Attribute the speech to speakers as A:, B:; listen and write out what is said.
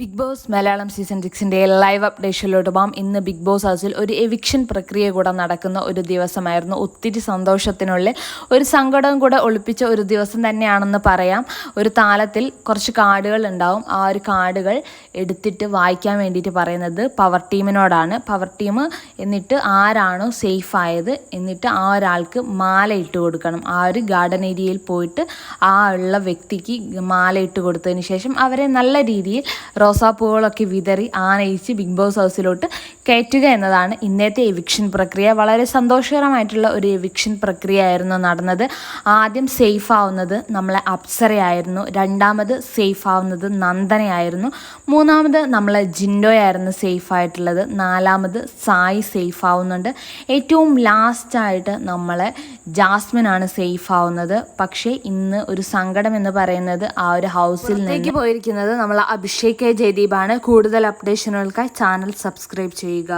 A: Big boss Malayalam season സിക്സിന്റെ live അപ്ഡേഷനിലോട്ട് പോകാം. ഇന്ന് ബിഗ് ബോസ് ഹൗസിൽ ഒരു എവിക്ഷൻ പ്രക്രിയ കൂടെ നടക്കുന്ന ഒരു ദിവസമായിരുന്നു. ഒത്തിരി സന്തോഷത്തിനുള്ളിൽ ഒരു സങ്കടവും കൂടെ ഒളിപ്പിച്ച ഒരു ദിവസം തന്നെയാണെന്ന് പറയാം. ഒരു താലത്തിൽ കുറച്ച് കാർഡുകൾ ഉണ്ടാവും. ആ ഒരു കാർഡുകൾ എടുത്തിട്ട് വായിക്കാൻ വേണ്ടിയിട്ട് പറയുന്നത് പവർ ടീമിനോടാണ് പവർ ടീം എന്നിട്ട് ആരാണോ സേഫ് ആയത് എന്നിട്ട് ആ ഒരാൾക്ക് മാല ഇട്ട് കൊടുക്കണം. ആ ഒരു ഗാർഡൻ ഏരിയയിൽ പോയിട്ട് ആ ഉള്ള വ്യക്തിക്ക് മാല ഇട്ട് കൊടുത്തതിന് ശേഷം അവരെ നല്ല രീതിയിൽ റോസാപ്പൂവുകളൊക്കെ വിതറി ആനയിച്ച് ബിഗ് ബോസ് ഹൗസിലോട്ട് കയറ്റുക എന്നതാണ് ഇന്നത്തെ എവിക്ഷൻ പ്രക്രിയ. വളരെ സന്തോഷകരമായിട്ടുള്ള ഒരു എവിക്ഷൻ പ്രക്രിയ ആയിരുന്നു നടന്നത്. ആദ്യം സേഫ് ആവുന്നത് നമ്മളെ അപ്സരയായിരുന്നു. രണ്ടാമത് സേഫ് ആവുന്നത് നന്ദനയായിരുന്നു. മൂന്നാമത് നമ്മളെ ജിൻഡോയായിരുന്നു സേഫ് ആയിട്ടുള്ളത്. നാലാമത് സായി സേഫ് ആവുന്നുണ്ട്. ഏറ്റവും ലാസ്റ്റായിട്ട് നമ്മളെ ജാസ്മിൻ ആണ് സേഫ് ആവുന്നത്. പക്ഷേ ഇന്ന് ഒരു സങ്കടം എന്ന് പറയുന്നത് ആ ഒരു ഹൗസിൽ നിന്നേക്ക് പോയിരിക്കുന്നത് നമ്മൾ അഭിഷേക് കെ ജയദീപാണ്. കൂടുതൽ അപ്ഡേഷനുകൾക്കായി ചാനൽ സബ്സ്ക്രൈബ് ചെയ്യുക. ಈಗ